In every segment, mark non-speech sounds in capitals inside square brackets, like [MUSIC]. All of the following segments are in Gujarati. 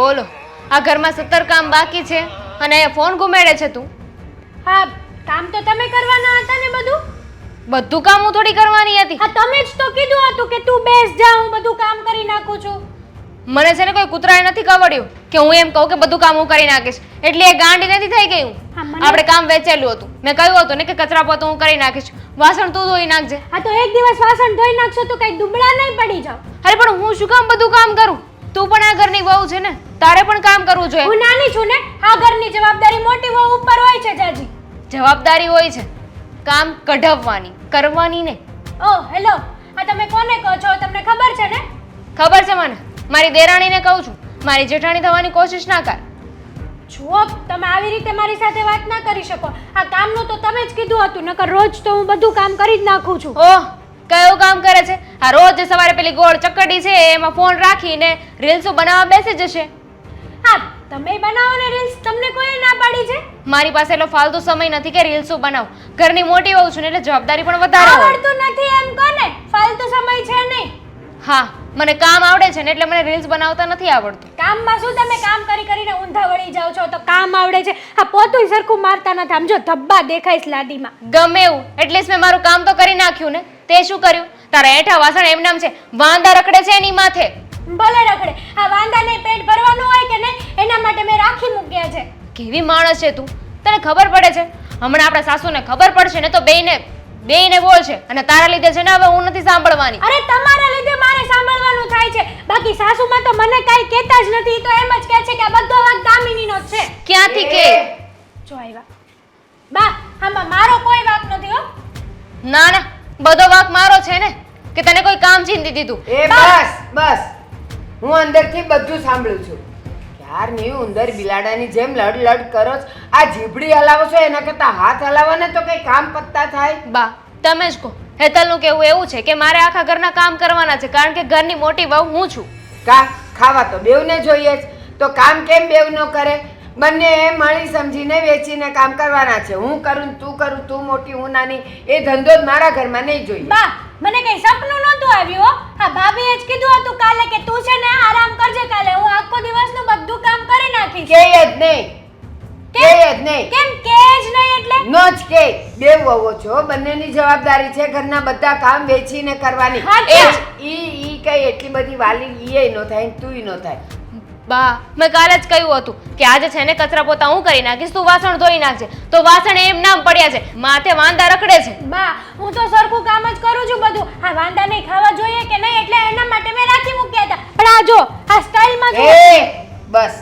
બોલો આ ઘરમાં સત્તર કામ બાકી છે અને અહીંયા ફોન ઘુમેડે છે તું? હા કામ તો તમે કરવાના હતા ને બધું? બધું કામ હું થોડી કરવાની હતી. હા તમે જ તો કીધું હતું કે તું બેસ જા હું બધું કામ કરી નાખું છું. મને છે ને કોઈ કૂતરાએ નથી કવડ્યું કે હું એમ કહું કે બધું કામ હું કરી નાખીશ. એટલે એ ગાંડી નથી થઈ ગઈ હું. આપણે કામ વેચેલું હતું. મેં કહ્યું હતું ને કે કચરા પોતો હું કરી નાખીશ. વાસણ તું ધોઈ નાખજે. હા તો એક દિવસ વાસણ ધોઈ નાખશો તો કઈ દુબળા નહીં પડી જાવ અરે પણ હું શું કામ બધું કામ કરું? તું પણ આ ઘરની વહુ છે ને તારે પણ કામ કરવું જોઈએ. હું નાની છું ને આ ઘરની જવાબદારી મોટી વહુ ઉપર હોય છે જાજી. જવાબદારી હોય છે. કામ કઢાવવાની કરવાની ને ઓ હેલો આ તમે કોને કહો છો? તમને ખબર છે ને? ખબર છે મને. મારી દેરાણીને કહું છું. મારી જેઠાણી થવાની કોશિશ ના કર. જુઓ તમે આવી રીતે મારી સાથે વાત ના કરી શકો. આ કામનું તો તમે જ કીધું હતું નકર રોજ તો હું બધું કામ કરી જ નાખું છું. ઓહ કયું કામ કરે છે? આ રોજ સવારે પેલી ગોળ ચકડી છે એમાં ફોન રાખીને રીલ્સો બનાવવા બેસી જશે. હા તમે બનાવો ને રીલ્સ તમને કોઈ ના પાડી છે? મારી પાસે એટલો ફાલતુ સમય નથી કે રીલ્સો બનાવ. ઘરની મોટી હોઉં છું ને એટલે જવાબદારી પણ વધારે આવડતું નથી એમ કોને? ફાલતુ સમય છે નહીં. હા મને કામ આવડે છે ને એટલે મને રીલ્સ બનાવતા નથી આવડતું. કામમાં શું તમે કામ કરી કરીને ઊંધા વળી જાઓ છો? તો કામ આવડે છે. આ પોતું સરખું મારતા નથી. આમ જો ધબ્બા દેખાય લાદીમાં. ગમે એવું. એટલીસ્ટ મેં મારું કામ તો કરી નાખ્યું ને. તે શું કર્યું? તારા એઠા વાસણ એમ નામ છે. વાંદા રખડે છે એની માથે. ભલે રખડે. આ વાંદાને પેટ ભરવાનું હોય કે નહીં એના માટે મેં રાખી મૂક્યા છે. કેવી માણસ છે તું? તને ખબર પડે છે? હમણાં આપણા સાસુને ખબર પડશે ને તો બેયને બેયને બોલ છે. અને તારા લીધે છે ને હવે હું નથી સાંભળવાની. અરે તમારા લીધે મારે સાંભળવાનું થાય છે. બાકી સાસુમાં તો મને કાંઈ કહેતા જ નથી. તો એમ જ કહે છે કે આ બધો વાંક દામિનીનો જ છે. ક્યાંથી કે? જો આવ્યા. બા આમાં મારો કોઈ વાંક નથી હો. ના ના. બધો વાક મારો છે ને કે તને કોઈ કામ ચીંધી દીધું એ બસ. બસ હું અંદરથી બધું સાંભળું છું. યાર નહીં ઉંદર બિલાડાની જેમ લડ લડ કરો છો. આ જીભડી હલાવો છો એના કરતાં હાથ હલાવો ને તો કઈ કામ પત્તા થાય? બા તમે જ કહો. હેતલનું કેવું એવું છે કે મારે આખા ઘરના કામ કરવાના છે કારણ કે ઘરની મોટી વહુ હું છું. કા ખાવા તો બેવને જોઈએ જ તો કામ કેમ બેવ ન કરે? બંને મળી સમજીને વેચીને કામ કરવાના છે. હું કરું તું કરું તું મોટી હું નાની એ ધંધો જ મારા ઘરમાં નહીં જોઈએ. બા મને કઈ સપનું નહોતું આવ્યું હો. હા ભાભીએ જ કીધું હતું કાલે કે તું છે ને આરામ કરજે કાલે. હું આખો દિવસનું બધું કામ કરી નાખીશ. કે જ નહીં. કે જ નહીં. કેમ કે જ નહીં એટલે? નો જ કે બે વહુઓ છો બંનેની જવાબદારી છે ઘરના બધા કામ વેચીને કરવાની. એ. ઈ ઈ કઈ એટલી બધી વાલી એ નો થાય તુંય નો થાય. બા મેં કાલે જ કહ્યું હતું કે આજે છે ને કચરા પોતા હું કરી નાખીશ તું વાસણ ધોઈ નાખજે. તો વાસણ એમ નામ પડ્યા છે માથે વાંદા રખડે છે. બા હું તો સરખું કામ જ કરું છું બધું. આ વાંદા નહીં ખાવા જોઈએ કે નહીં એટલે એના માટે મેં રાખી મૂક્યા હતા. પણ આ જો આ સ્ટાઈલમાં જો. એ બસ.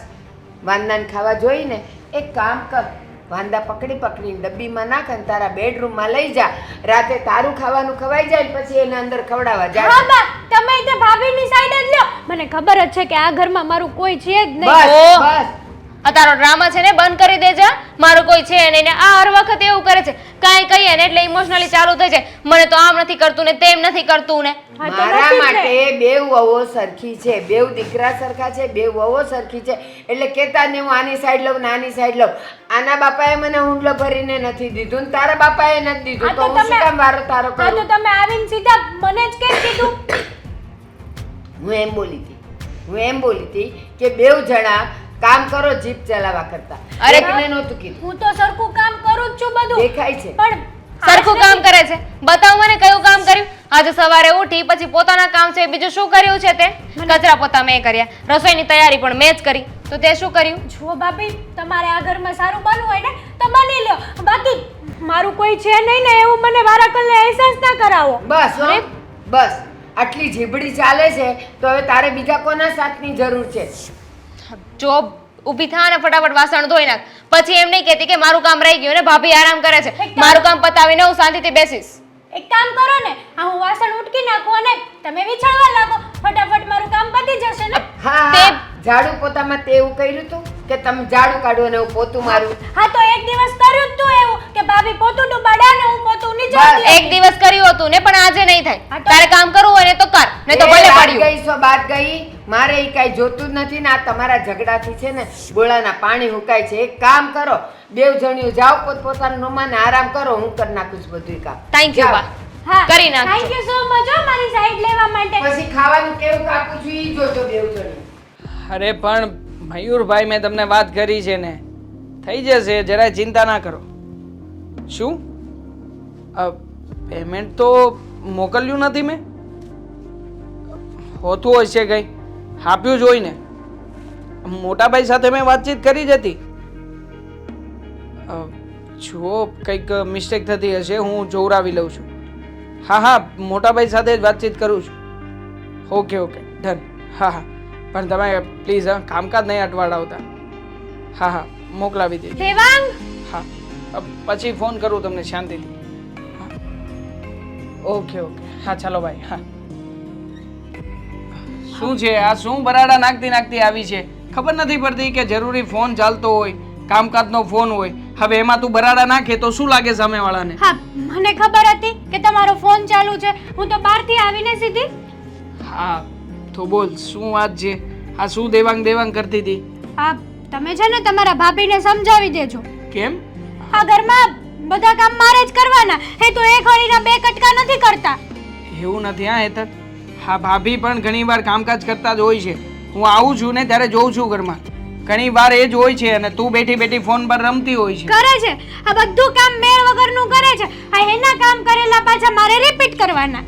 વાંદાને ખાવા જોઈને એક કામ કર. વાંદા પકડી પકડીને ડબ્બીમાં નાખ અને તારા બેડરૂમમાં લઈ જા. રાતે તારું ખાવાનું ખવાઈ જાય પછી એને અંદર ખવડાવવા જા. હા બા તમે તે ભાભીની સાઈડ મને ખબર જ છે કે આ ઘરમાં મારું કોઈ છે જ નહીં. બસ બસ. આ તારો ડ્રામા છે ને બંધ કરી દેજે. મારું કોઈ છે નહીં ને આ હર વખત એવું કરે છે. કાંઈ કહીએ ને એટલે ઇમોશનલી ચાલુ થઈ જાય. મને તો આમ નથી કરતું ને તેમ નથી કરતું ને. હા, તો મારા નથી જ ને. માટે બે વહુઓ સરખી છે. બેવ દીકરા સરખા છે બેવ વહુઓ સરખી છે. એટલે કેતા ને હું આની સાઈડ લઉં ને આની સાઈડ લઉં. આના બાપાએ મને હુંડલો ભરીને નથી દીધું ને તારા બાપાએ નથી દીધું. આ તો તો હું શું તમે- કામ વારો તારો હા તો કરું? તમે આવીને સીધા મને જ કેમ કીધું? હું એમ બોલી હતી. હું એમ બોલી હતી કે બેવ જણા કામ કરો જીપ ચલાવવા કરતા. અરે, એકને નહોતું કીધું. હું તો સરખું કામ કરું જ છું બધું. દેખાય છે. પણ સરખું કામ કરે છે. બતાવ મને કયું કામ કર્યું? આજે સવારે ઉઠી પછી પોતાના કામ છે બીજું શું કર્યું છે તે? કચરા પોતા મેં કર્યા. રસોઈની તૈયારી પણ મેં જ કરી. તો તે શું કર્યું? જુઓ બાપી તમારે આ ઘરમાં સારું બનવું હોય ને તો બની લ્યો. બાકી મારું કોઈ છે નહીં ને એવું મને મારા કલ્લે અહેસાસ ના કરાવો. બસ બસ. આટલી જીબડી ચાલે છે તો હવે તારે બીજા કોના સાથની જરૂર છે? જો ઊભી થા ને ફટાફટ વાસણ ધોઈ નાખ. પછી એમ નહીં કહેતી કે મારું કામ રહી ગયું ને ભાભી આરામ કરે છે. મારું કામ પતાવીને હું શાંતિથી બેસીશ. એક કામ કરો ને આ હું વાસણ ઉટકી નાખું અને તમે વિછળવા લાગો. ફટાફટ મારું કામ પતી જશે ને. હા તે- ઝાડુ પોતામાં તે એવું કર્યું હતું કે તમે ઝાડુ કાઢો અને હું પોતું મારું? હા તો એક દિવસ કર્યું જ તું એવું. ભાભી પોતું ડૂબાડ્યા ને હું પોતું નીચોડતી એક દિવસ કર્યું હતું ને પણ આજે નહીં થાય. તારે કામ કરવું હોય ને તો કર નહીં તો ભલે પડ્યું. ગઈ સો બાત ગઈ. મારે ઈ કાંઈ જોતું જ નથી ને આ તમારા ઝઘડાથી છે ને બોળાના પાણી હુકાય છે. એક કામ કરો બેવ જણિયું જાઓ પોત પોતાનું રૂમાને આરામ કરો હું કરી નાખું છું બધું કામ. થેન્ક યુ બા. હા કરી નાખજો. થેન્ક યુ સો મચ હો મારી સાઈડ લેવા માટે. પછી ખાવાનું કેવું કાપું છું ઈ જોજો બેવ જણિયું. અરે પણ મયુરભાઈ મેં તમને વાત કરી છે ને. થઈ જશે જરાય ચિંતા ના કરો. શું? પેમેન્ટ તો મોકલ્યું નથી મેં. હોતું હોય છે કંઈ. આપ્યું જ હોય ને. મોટાભાઈ સાથે મેં વાતચીત કરી જ હતી. જો કંઈક મિસ્ટેક થતી હશે હું જોવરાવી લઉં છું. હા હા મોટાભાઈ સાથે જ વાતચીત કરું છું. ઓકે ઓકે ડન હા હા. પણ તમે પ્લીઝ હા કામકાજ નહીં અટવાડાવતા. હા હા મોકલાવી દેજો. દેવાંગ હા. પછી ફોન કરું તમને શાંતિથી. Okay okay. હા ચાલો ભાઈ હા. શું છે? આ શું બરાડા નાખતી નાખતી આવી છે? ખબર નથી પડતી કે જરૂરી ફોન ચાલતો હોય કામકાજનો ફોન હોય. હવે એમાં તું બરાડા નાખે તો શું લાગે સામેવાળાને? હા મને ખબર હતી કે તમારો ફોન ચાલુ છે. હું તો બહારથી આવીને સીધી. હા તો બોલ શું વાત છે? આ શું દેવાંગ દેવાંગ કરતી હતી? આ તમે છે ને તમારા ભાભીને સમજાવી દેજો. કેમ? આ ઘરમાં બધા કામ મારે જ કરવાના. એ તો એક હળીના બે કટકા નથી કરતા. એવું નથી હા હેતર હા ભાભી પણ ઘણીવાર કામકાજ કરતા જ હોય છે. હું આવું છું ને ત્યારે જોઉં છું ઘરમાં. ઘણી વાર એ જ હોય છે અને તું બેઠી બેઠી ફોન પર રમતી હોય છે. કરે છે. આ બધું કામ મેળ વગરનું કરે છે. આ એના કામ કરેલા પાછા મારે રિપીટ કરવાના.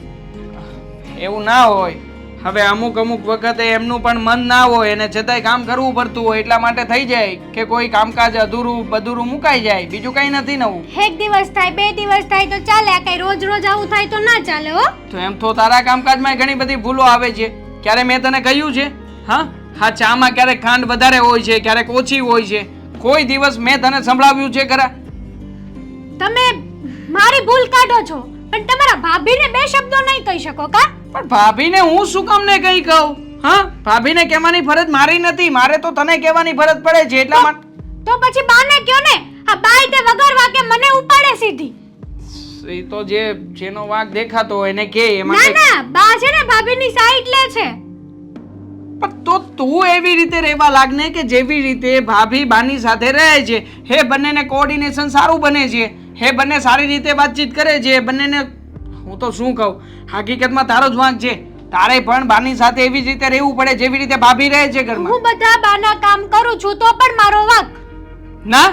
એવું ના હોય. હવે અમુક અમુક વખતે એમનું પણ મન ના હોય અને છતાંય કામ કરવું પડતું હોય એટલા માટે થઈ જાય કે કોઈ કામકાજ અધૂરું બધુરું મુકાઈ જાય. બીજું કંઈ નથી નવું. એક દિવસ થાય બે દિવસ થાય તો ચાલે આ કઈ રોજ રોજ આવું થાય તો ના ચાલે હો. તો એમ તો તારા કામકાજમાં ઘણી બધી ભૂલો આવે છે. ક્યારે મેં તને કહ્યું છે? હા? હા ચામાં ક્યારેક ખાંડ વધારે હોય છે ક્યારેક ઓછી હોય છે. કોઈ દિવસ મેં તને સંભળાવ્યું છે ખરા? તમે મારી ભૂલ કાઢો છો પણ તમારા ભાભીને બે શબ્દો નહીં કહી શકો કા? પણ ભાભીને હું શું કામ ને કઈ કહું? હા? ભાભીને કહેવાની ફરજ મારી નથી. મારે તો તને કહેવાની ફરજ પડે છે એટલા માટે તો પછી બાને કયો ને? આ બાઈ તે વગર વાકે મને ઉપાડે સીધી. એ તો જે જેનો વાક દેખાતો હોય એને કે એમાં ના ના બા છે ને ભાભીની સાઈડ લે છે. પણ તો તું એવી રીતે રહેવા લાગને કે જેવી રીતે ભાભી બાની સાથે રહે છે? હે બંનેને કોઓર્ડિનેશન સારું બને છે? હે બંને સારી રીતે વાતચીત કરે છે? બંનેને હું તો શું કહું? હકીકતમાં તારો જ વાંક છે. તારે પણ બાની સાથે એવી જ રીતે રહેવું પડે જેવી રીતે ભાભી રહે છે ઘરમાં. હું બધા બાના કામ કરું છું તો પણ મારો વાંક. ના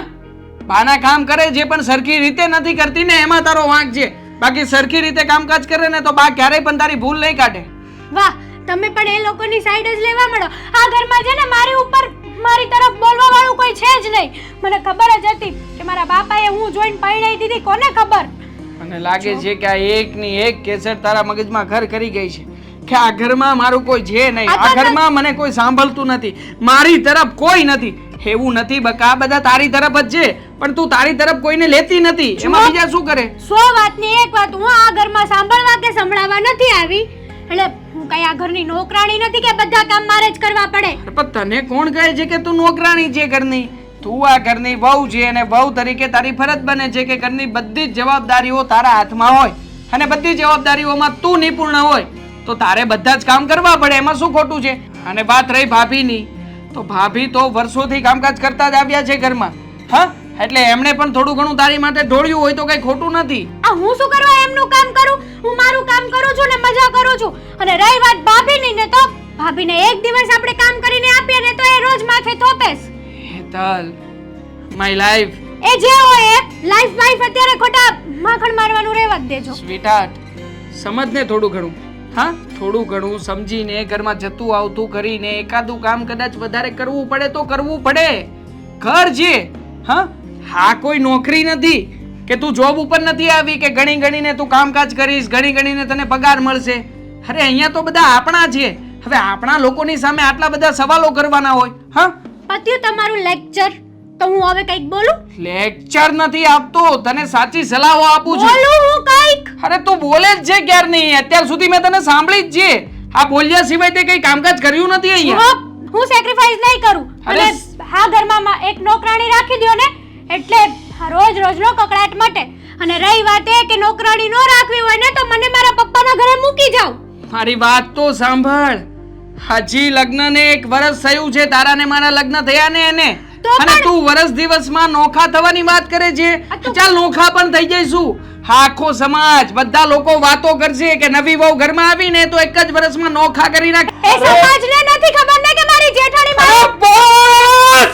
બાના કામ કરે છે પણ સરખી રીતે નથી કરતી ને એમાં તારો વાંક છે. બાકી સરખી રીતે કામકાજ કરે ને તો બા ક્યારેય પણ તારી ભૂલ નહીં કાઢે. વાહ તમે પણ એ લોકોની સાઈડ જ લેવા મળો. આ ઘરમાં છે ને મારી ઉપર મારી તરફ બોલવા વાળું કોઈ છે જ નહીં. મને ખબર જ હતી કે મારા બાપાએ હું જોઈને પરણાઈ દીધી કોને ખબર? મને લાગે છે કે આ એકની એક કેસેટ તારા મગજમાં ઘર કરી ગઈ છે. કે આ ઘરમાં મારું કોઈ છે નહીં આ ઘરમાં મને કોઈ સાંભળતું નથી. મારી તરફ કોઈ નથી. એવું નથી બકા બધા તારી તરફ જ છે. પણ તું તારી તરફ કોઈને લેતી નથી. એમાં બીજા શું કરે? સો વાતની એક વાત હું આ ઘરમાં સાંભળવા કે સંભળાવવા નથી આવી. એટલે હું કઈ આ ઘરની નોકરાણી નથી કે બધા કામ મારે જ કરવા પડે? પણ તને કોણ કહે છે કે તું નોકરાણી છે ઘરની? તું આ ઘરની વહુ છે અને વહુ તરીકે તારી ફરજ બને છે કે ઘરની બધી જ જવાબદારીઓ તારા હાથમાં હોય અને બધી જવાબદારીઓમાં તું નિપુણ હોય તો તારે બધા જ કામ કરવા પડે, એમાં શું ખોટું છે? અને વાત રહી ભાભીની, તો ભાભી તો વર્ષોથી કામકાજ કરતા જ આવ્યા છે ઘરમાં. હા? એટલે એમણે પણ થોડું ઘણું તારી માટે ઢોળ્યું હોય તો કઈ ખોટું નથી. આ હું શું કરવા એમનું કામ કરું? હું મારું કામ કરું છું ને મજા કરું છું. અને રહી વાત ભાભીની ને તો ભાભીને એક દિવસ આપણે કામ કરીને આપીએ ને તો એ રોજ માથે થોપેસ હેતલ માય લાઈફ એ જે હોય એ લાઈફ વાઈફ અત્યારે ખોટા માખણ મારવાનું રહેવા જ દેજો. સ્વીટહાર્ટ સમજ ને થોડું ઘણું. હા થોડું ઘણું સમજીને ઘરમાં જતું આવતું કરીને એકાદું કામ કદાચ વધારે કરવું પડે તો કરવું પડે. ઘર જે હા હા કોઈ નોકરી નથી કે તું જોબ ઉપર નથી આવી કે ગણી ગણીને તું કામકાજ કરીશ ગણી ગણીને તને પગાર મળશે. અરે અહીંયા તો બધા આપણા છે. હવે આપણા લોકોની સામે આટલા બધા સવાલો કરવાના હોય હા? પત્યું તમારું લેક્ચર તો હું હવે કંઈક બોલું? લેક્ચર નથી આપતો. તને સાચી સલાહો આપું છું. બોલું હું કંઈક? અરે તું બોલે જ છે ક્યાર નહીં. અત્યાર સુધી મેં તને સાંભળી જ છે. આ બોલ્યા સિવાય તે કઈ કામકાજ કર્યું નથી અહીંયા? હું હું સેક્રિફાઈસ નહીં કરું. અરે અને આ ઘરમાં એક નોકરાણી રાખી દ્યો ને એટલે રોજ રોજનો કકડાટ મટે. અને રહી વાત એ કે નોકરાણી નો રાખવી હોય ને તો મને મારા પપ્પાના ઘરે મૂકી જાવ. મારી વાત તો સાંભળ. હજી લગ્ન ને એક વર્ષ થયું છે તારા ને મારા લગ્ન થયા ને એને? અને તું વર્ષ દિવસમાં નોખા થવાની વાત કરે છે? ચાલ નોખા પણ થઈ જઈશું. આખો સમાજ બધા લોકો વાતો કરશે કે નવી વહુ ઘરમાં આવીને તો એક જ વર્ષમાં નોખા કરી નાખે. એ સમાજને નથી ખબર ને કે મારી જેઠાણી બસ!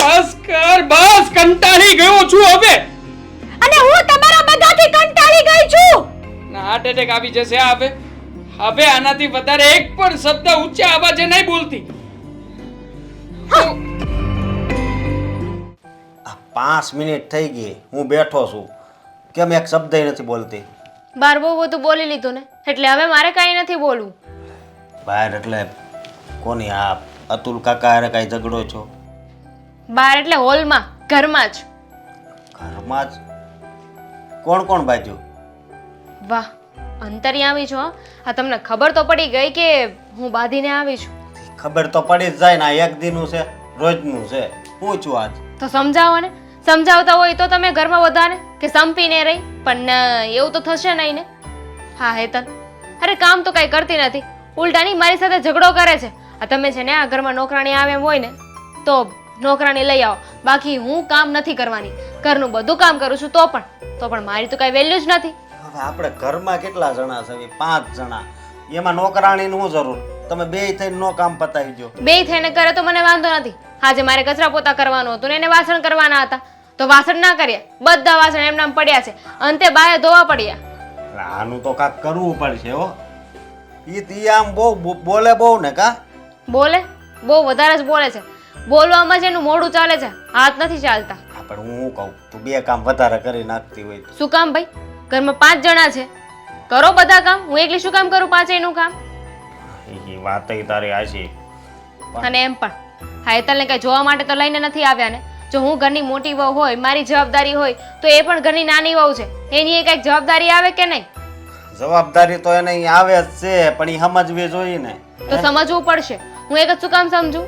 બસ કર બસ કંટાળી ગયો છું હવે. અને હું તમારા બધાથી કંટાળી ગઈ છું. ના હાર્ટ એટેક આવી જશે હવે. હવે આનાથી વધારે એક પણ શબ્દ ઊંચા અવાજે નહીં બોલતી. હું- આ પાંચ મિનિટ થઈ ગઈ. હું બેઠો છું. કેમ એક શબ્દ નથી બોલતી? બાર બહુ બધું બોલી લીધું ને. એટલે હવે મારે કાંઈ નથી બોલવું. બહાર એટલે કોની આ અતુલ કાકા હારે કાંઈ ઝઘડો છો? બહાર એટલે હોલમાં ઘરમાં જ. ઘરમાં જ? કોણ કોણ બાજુ? વાહ. અંતરી આવી છો હં? તમને ખબર તો પડી ગઈ કે હું બાંધીને આવી છું. ખબર તો પડી જ જાય ને આ એક દીનું છે રોજનું છે. હું આજ. તો સમજાવો ને સમજાવતા હોય તો તમે ઘરમાં વધારે કે સંપીને રહી. પણ ના, એવું તો થશે નહીં ને. હા હેતલ. અરે કામ તો કાંઈ કરતી નથી. ઉલટાની મારી સાથે ઝઘડો કરે છે. આ તમે છે ને આ ઘરમાં નોકરાણી આવે એમ હોય ને તો નોકરાણી લઈ આવો. બાકી હું કામ નથી કરવાની. ઘરનું બધું કામ કરું છું તો પણ. તો પણ મારી તો કાંઈ વેલ્યુ જ નથી. હવે આપણે ઘરમાં કેટલા જણા છે? પાંચ જણા. એમાં નોકરાણીની નું જરૂર? તમે બે થઈને નો કામ પતાવી દો બે થઈને કરે તો મને વાંધો નથી. આજે મારે કચરા પોતા કરવાનું હતું ને એને વાસણ કરવાના હતા. તો વાસણ ના કર્યા બધા વાસણ એમના પડ્યા છે. અંતે બાએ ધોવા પડ્યા. આનું તો કાક કરવું પડશે હો. ઈ તી આમ બહુ બોલે બહુ ને કા? બોલે? બહુ વધારે જ બોલે છે. બોલવામાં જ એનું મોઢું ચાલે છે. હાથ નથી ચાલતા. પણ હું કહું તું બે કામ વધારે કરી નાખતી હોય શું કામ ભાઈ? ઘરમાં પાંચ જણા છે. કરો બધા કામ હું એકલી શું કામ કરું પાંચેયનું કામ? એ વાત તારી હાચી. અને એમ પણ. હા હેતલને કઈ જોવા માટે તો લઈને નથી આવ્યા ને? જો હું ઘરની મોટી વહુ હોય મારી જવાબદારી હોય તો એ પણ ઘરની નાની વહુ છે. એની એ કંઈક જવાબદારી આવે કે નહીં? જવાબદારી તો એને આવે જ છે પણ એ સમજવી જોઈએ ને. તો સમજવું પડશે. હું એક જ શું કામ સમજું?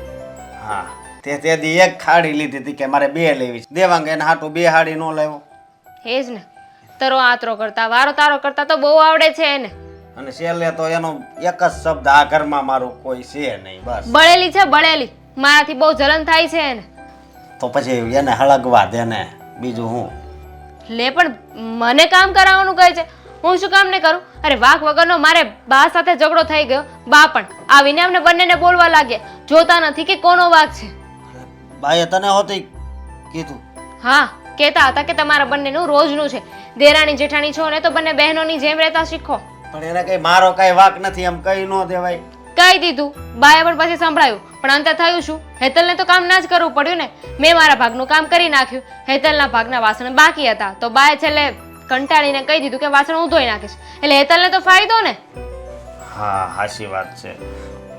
હા. તે તે દી એક ખાડી લીધી હતી કે મારે બે લેવી છે. દેવાંગ એને હાટું બે હાડી નો લેવો એ જ ને. તરો આતરો કરતા વારો તારો કરતા તો બહુ આવડે છે એને. અને છેલ્લે તો એનો એક જ શબ્દ આ ઘરમાં મારું કોઈ છે નહીં બસ. બળેલી છે બળેલી. મારાથી બહુ જલન થાય છે એને. તો પછી એને હળગવા દે ને બીજું હું? લે પણ મને કામ કરાવવાનું કહે છે. હું શું કામ ને કરું? અરે વાક વગરનો મારે બા સાથે ઝઘડો થઈ ગયો. બા પણ. આવીને અમને બંનેને બોલવા લાગ્યા. જોતા નથી કે કોનો વાક છે. બાએ તને હોતી કીધું? હા. કહેતા હતા કે તમારા બંનેનું રોજનું છે. દેરાણી જેઠાણી છો ને તો બંને બહેનોની જેમ રહેતા શીખો. પણ એને કઈ મારો કઈ વાક નથી એમ કઈ ન દેવાય. કહી દીધું. બાએ પણ પછી સંભળાયું. પણ અંતે થયું શું? હેતલને તો કામ ના જ કરવું પડ્યું ને. મેં મારા ભાગનું કામ કરી નાખ્યું. હેતલના ભાગના વાસણ બાકી હતા. તો બાએ છેલ્લે કંટાળીને કહી દીધું કે વાસણ હું ધોઈ નાખીશ. એટલે હેતલને તો ફાયદો ને? હા હાચી વાત છે.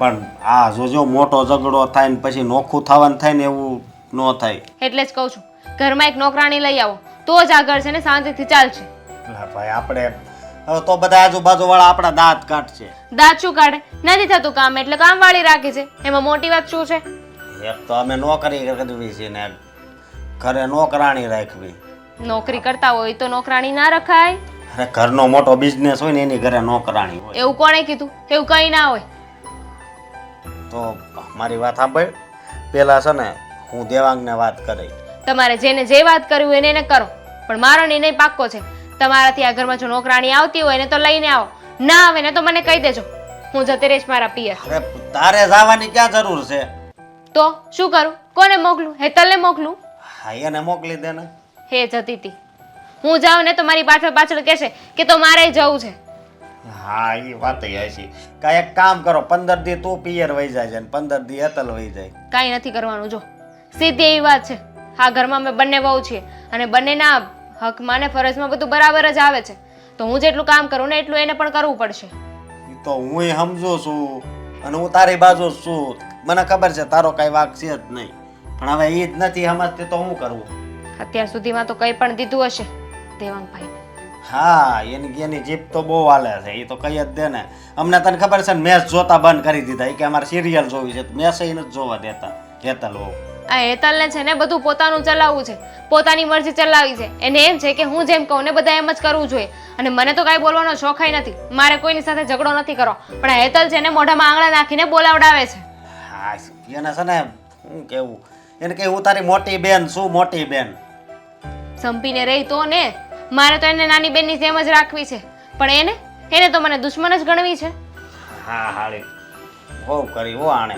પણ આ જોજો મોટો ઝઘડો થાય ને પછી નોખું થવાનું થાય ને એવું ન થાય. એટલે જ કહું છું. ઘરમાં એક નોકરાણી લઈ આવો. તો જ આગળ છે ને શાંતિથી ચાલશે. ભાઈ આપણે હવે તો બધા આજુબાજુ વાળા આપણા દાંત કાઢશે. દાંત શું કાઢે? નથી થતું કામ એટલે કામવાળી રાખે છે. એમાં મોટી વાત શું છે? એક તો અમે નોકરી કરવી છે ને ઘરે નોકરાણી રાખવી. નોકરી કરતા હોય તો નોકરાણી ના રખાય. અરે ઘરનો મોટો બિઝનેસ હોય ને એની ઘરે નોકરાણી હોય. એવું કોણે કીધું? એવું કંઈ ના હોય. તો મારી વાત સાંભળ. પેલા છે ને હું દેવાંગને વાત કરી તમારે જેને જે વાત કરવી હોય એને એને કરો. પણ મારો નિર્ણય પાક્કો છે. તમારાથી આ ઘરમાં જો નોકરાણી આવતી હોય ને તો લઈને આવો. ના આવે ને તો મને કહી દેજો. હું જતી રહીશ મારા પિયર. અરે તારે જવાની ક્યાં જરૂર છે? તો શું કરું? કોને મોકલું? હેતલને મોકલું? હા એને મોકલી દે ને. હે જતી તી હું જાઉં ને તો મારી પાછળ પાછળ કહેશે કે તો મારે જવું છે. હા એ વાત હશે કાંઈ એક કામ કરો પંદર દી તું પિયર વહી જાય છે ને પંદર દી અતલ વહી જાય. કાંઈ નથી કરવાનું જો. સીધી એવી વાત છે. આ ઘરમાં અમે બંને બહુ છીએ. અને બંનેના હકમાં ને ફરજમાં બધું બરાબર જ આવે છે. તો હું જેટલું કામ કરું ને એટલું એને પણ કરવું પડશે. ઈ તો હું સમજો છું અને હું તારી બાજુ જ છું. મને ખબર છે તારો કાંઈ વાક છે જ નહીં. પણ હવે એ જ નથી સમજતી તો હું કરવું અત્યાર સુધીમાં તો કંઈ પણ દીધું હશે દેવાંગભાઈ. હા એની એની જીપ તો બહુ હાલે છે એ તો કહી જ દે ને અમને તને ખબર છે ને મેચ જોતા બંધ કરી દીધા. એ કે અમારે સિરિયલ જોવી છે મેચ એ નથી જોવા દેતા કહેતા હોવ આ હેતલને છે ને બધું પોતાનું ચલાવવું છે. પોતાની મરજી ચલાવી છે. એને એમ છે કે હું જેમ કહું ને બધા એમ જ કરવું જોઈએ. અને મને તો કાંઈ બોલવાનો શોખાય નથી. મારે કોઈની સાથે ઝઘડો નથી કરવો પણ આ હેતલ છે ને મોઢામાં આંગળા નાખીને બોલાવડાવે છે. હા એને છે ને હું કેવું એને કે હું તારી મોટી બેન શું મોટી બેન. સંપીને રહી તો ને? મારે તો એને નાની બેનની જેમ જ રાખવી છે. પણ એને? એને તો મને દુશ્મન જ ગણવી છે. હા હાળી. બહુ કરી હો આણે.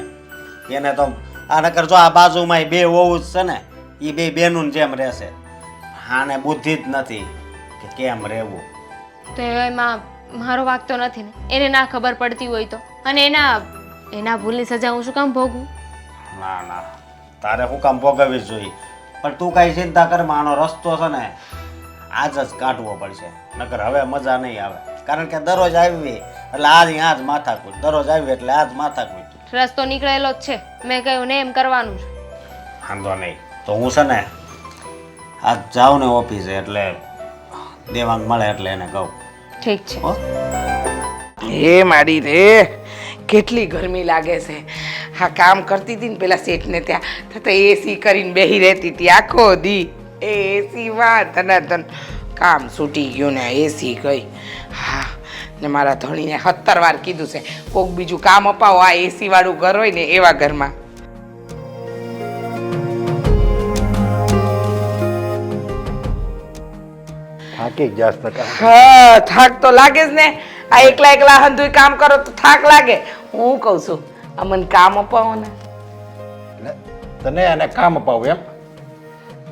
એને તો આ નકર જો આ બાજુમાં બે વહુ જ છે ને એ બે બેનું જેમ રહેશે. આને બુદ્ધિ જ નથી કે કેમ રહેવું. તો એમાં મારો વાક તો નથી ને. એને ના ખબર પડતી હોય તો. અને એના એના ભૂલની સજા હું શું કામ ભોગવું? ના ના. તારે હું કામ ભોગવવી જોઈએ. પણ તું કાંઈ ચિંતા કર માનો રસ્તો છે ને આજ જ કાઢવો પડશે. નકર હવે મજા નહીં આવે. કારણ કે દરરોજ આવી એટલે આજ અહીંયા જ માથાકૂટ. દરરોજ આવી એટલે આજ માથાકૂટ. રસ્તો નીકળેલો જ છે. મેં કહ્યું ને એમ કરવાનું છે. વાંધો નહીં. તો હું છે ને આજ જાઉં ને ઓફિસે એટલે દેવાંગ મળે એટલે એને કહું. ઠીક છે. હો? હે માડી રે કેટલી ગરમી લાગે છે. હા કામ કરતી હતી ને પેલા શેઠને ત્યાં તો તો એસી કરીને બેહી રહેતી હતી આખો દી. એ એસીમાં ધનાધન કામ છૂટી ગયું ને એસી ગઈ. હા ને મારા ધણીને સત્તર વાર કીધું છે કોક બીજું કામ અપાવો આ એસી વાળું ઘર હોય ને એવા ઘરમાં. થાકી ગયા હા થાક તો લાગે જ ને. આ એકલા એકલા હંધુય કામ કરો તો થાક લાગે. હું કહું છું આ મને કામ અપાવો ને. તને એને કામ અપાવું એમ?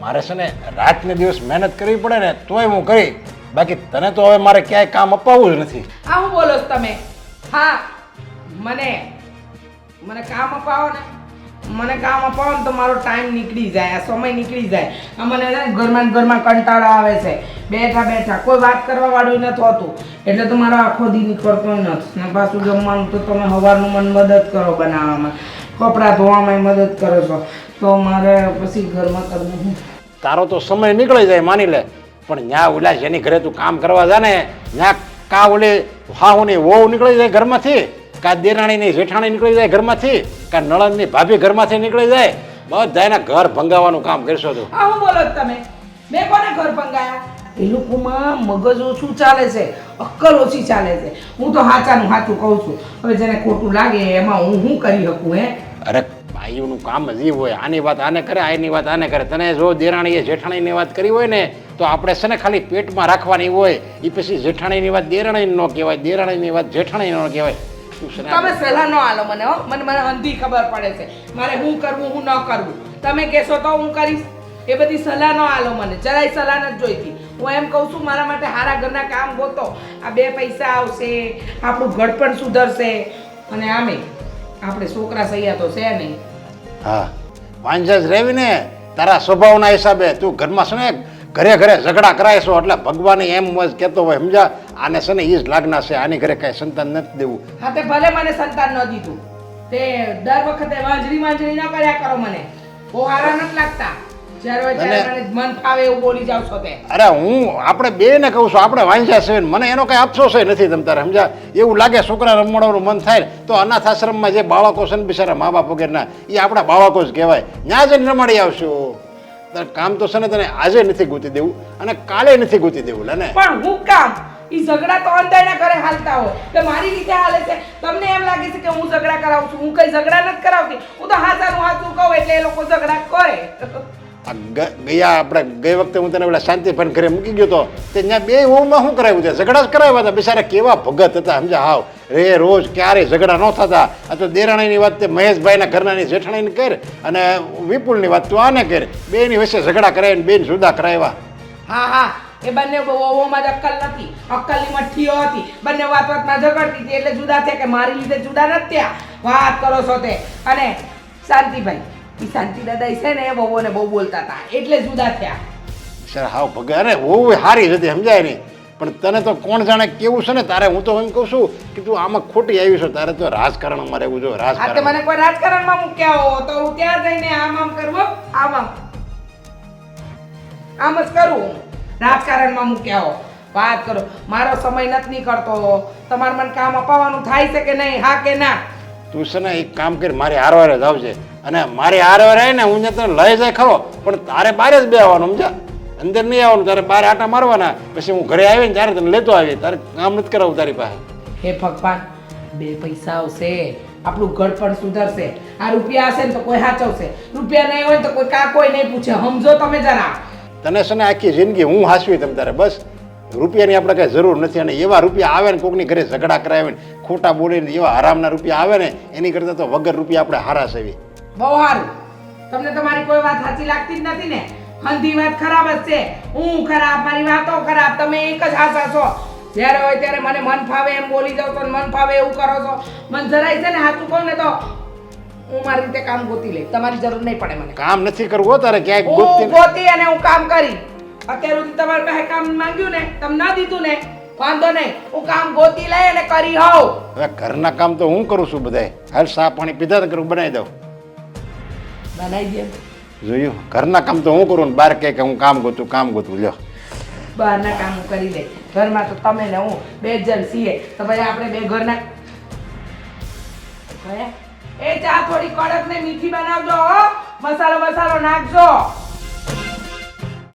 મારે છે ને રાત ને દિવસ મહેનત કરવી પડે ને તોય હું કરી બાકી તને તો હવે મારે ક્યાંય કામ અપાવવું જ નથી. આ હું બોલો છો તમે? હા મને મને કામ અપાવો ને. મને કામ અપાવો ને તો મારો ટાઈમ નીકળી જાય આ સમય નીકળી જાય. આ મને છે ને ઘરમાં ને ઘરમાં કંટાળો આવે છે. બેઠા બેઠા કોઈ વાત કરવા વાળું નથી હોતું. એટલે તો મારો આખો દી નીકળતો નથી. ને પાછું જમવાનું તો તમે સવારનું મને મદદ કરો બનાવવામાં. કપડાં ધોવામાં મદદ કરો છો. તો મારે પછી ઘરમાં કરવું તારો તો સમય નીકળી જાય માની લે. પણ ન્યા ઓલા જેની ઘરે તું કામ કરવા જા ને ન્યા કા ઓલી હાહુની વહુ નીકળી જાય ઘરમાંથી કા દેરાણીની જેઠાણી નીકળી જાય ઘરમાંથી કા નળનની ભાભી ઘરમાંથી નીકળી જાય બધા એના ઘર ભંગાવાનું કામ કરશો તું. હું બોલો તમે. મેં કોને ઘર ભંગાયા? એ લોકોમાં મગજ ઓછું ચાલે છે અક્કલ ઓછી ચાલે છે. હું તો હાચાનું હાચું કહું છું. હવે જેને ખોટું લાગે એમાં હું શું કરી શકું હે? અરે ભાઈઓનું કામ જ હોય આની વાત આને કરે આની વાત આને કરે. તને જો દેરાણીએ જેઠાણીની વાત કરી હોય ને તો આપણે છે ને ખાલી પેટમાં રાખવાની હોય એ પછી જેઠાણીની વાત દેરાણી ન કહેવાય દેરાણીની વાત જેઠાણી ન કહેવાય. તમે સલાહ ન આલો મને હો. મને મને અંધી ખબર પડે છે. મારે હું કરવું હું ન કરવું. તમે કહેશો તો હું કરીશ. એ બધી સલાહ ન આલો મને. જરાય સલાહ નથી જોઈતી. હું એમ કહું છું મારા માટે સારા ઘરના કામ ગોતો. આ બે પૈસા આવશે આપણું ઘર પણ સુધરશે. અને આમે આપણે છોકરા સૈયા તો છે નહીં. હા. વાંઝા જ રહેવી ને તારા સ્વભાવના હિસાબે તું ઘરમાં શું ઘરે ઘરે ઝઘડા કરાય છો એટલે ભગવાન એમ કહેતો હોય સમજા આને છે ને એ જ લાગના છે આની ઘરે કાંઈ સંતાન નથી દેવું. હા તે ભલે મને સંતાન ન દીધું. તે દર વખતે વાંજરી વાંજરી ન કર્યા કરો મને. બહુ હારા નથી લાગતા. અરે હું આપણે બે ને કહું છું આપણે વાંચ્યા છે મને એનો કાંઈ અફસોસ નથી તમ તારે સમજા એવું લાગે છોકરા રમવાનું મન થાય તો અનાથ આશ્રમમાં જે બાળકો છે ને બિચારા મા બાપ વગેરેના એ આપણા બાળકો જ કહેવાય. ત્યાં જઈને રમાડી આવશું. તારે કામ તો છે ને તને આજે નથી ગૂંથી દેવું અને કાલે નથી ગૂંથી દેવું, લે ને? પણ હું કામ? ઈ ઝઘડા તો અંધારના ઘરે હાલતા હોય તો મારી રીતે હાલે છે. તમને એમ લાગે છે કે હું ઝઘડા કરાવું છું. હું કઈ ઝઘડા નથી કરાવતી. હું તો હાચાનું હાચું કહું એટલે એ લોકો ઝઘડા કરે. [LAUGHS] ગયા, આપણે ગઈ વખતે હું તને પેલા શાંતિભાઈ ઘરે મૂકી ગયો તો, તે ત્યાં બે વહુમાં શું કરાવ્યું છે? ઝઘડા જ કરાવ્યા હતા. બિચારા કેવા ભગત હતા સમજા હાવ. રે, રોજ ક્યારે ઝઘડા ન થતા. આ તો દેરાણીની વાત તે મહેશભાઈના ઘરનાની જેઠાણીને કર અને વિપુલની વાત તું આને કર. બેની વચ્ચે ઝઘડા કરાવીને બેન જુદા કરાવ્યા. હા હા. એ બંને વહુઓમાં જ અક્કલ નથી. અક્કલની મઠ્ઠીઓ હતી. બંને વાત વાતમાં ઝઘડતી હતી એટલે જુદા થયા કે મારી લીધે જુદા નથી થયા. વાત કરો છો તે. અને શાંતિભાઈ ઈ શાંતિ દાદા છે ને એ ને બહુ બોલતા હતા. એટલે જુદા થયા. સર હાવ અરે વહુ સારી હતી સમજાય નહીં પણ તને તો કોણ જાણે કેવું છે ને? તારે હું તો એમ કહું છું કે તું આમાં ખોટી આવી છો. તારે તો રાજકારણમાં રહેવું આ રાજકારણ મને કોઈ રાજકારણમાં મૂક્યા હો તો હું ત્યાં જઈને આમ આમ કરવો આમ આમ. આમ જ કરું. રાજકારણમાં મૂક્યા હો વાત કરો મારો સમય નથી નીકળતો. તમારે મને કામ અપાવવાનું થાય છે કે નહીં હા કે ના? તું છે ને એક કામ કરી મારી હારવારે જ આવજે. અને મારી હારવારે આવી ને હું તને લઈ જાય ખરો પણ તારે બારે જ બે આવવાનું સમજા અંદર નહીં આવવાનું તારે બારે આટા મારવાના. પછી હું ઘરે આવીને ત્યારે તને લેતો આવી તારે કામ નથી કરાવું તારી પાસે. હે ભગવાન બે પૈસા આવશે આપણું ઘર પણ સુધરશે. આ રૂપિયા હશે ને તો કોઈ સાચવશે રૂપિયા નહીં હોય તો કોઈ કા કોઈ નહીં પૂછે. સમજો તમે જરા. તને છે ને આખી જિંદગી હું હાસવી તમ તારે બસ. રૂપિયાની આપણે કાંઈ જરૂર નથી અને એવા રૂપિયા આવે ને કોકની ઘરે ઝઘડા કરાવે ને ખોટા બોલીને એવા હરામના રૂપિયા આવે ને એની કરતાં તો વગર રૂપિયા આપણે હારા સેવી. બહુ સારું. તમને તમારી કોઈ વાત સાચી લાગતી જ નથી ને? હંધી વાત ખરાબ જ છે. હું ખરાબ મારી વાતો ખરાબ. તમે એક જ આશા છો. જ્યારે હોય ત્યારે મને મન ફાવે એમ બોલી જાવ તો મન ફાવે એવું કરો છો. મન જરાય છે ને સાચું કહું ને તો હું મારી રીતે કામ ગોતી લઈ તમારી જરૂર નહીં પડે મને. કામ નથી કરવું તારે ક્યાંક હું ગોતી ગોતી અને હું કામ કરી. અત્યાર સુધી તમારે પાસે કામ માંગ્યું ને તમે ના દીધું ને વાંધો નહીં. હું કામ ગોતી લઈ અને કરી હોઉં. હવે ઘરના કામ તો હું કરું છું બધાય. હાલ સા પાણી પીધા તો કરું બનાવી દઉં. બનાવી દે. જોયું? ઘરના કામ તો હું કરું ને બહાર કે હું કામ ગોતું કામ ગોતું. લ્યો. બહારના કામ કરી દે. ઘરમાં તો તમે ને હું બે જણ છીએ. તો ભાઈ આપણે બે ઘરના હે? એ ચા થોડી કડક ને મીઠી બનાવજો હો. મસાલો મસાલો નાખજો.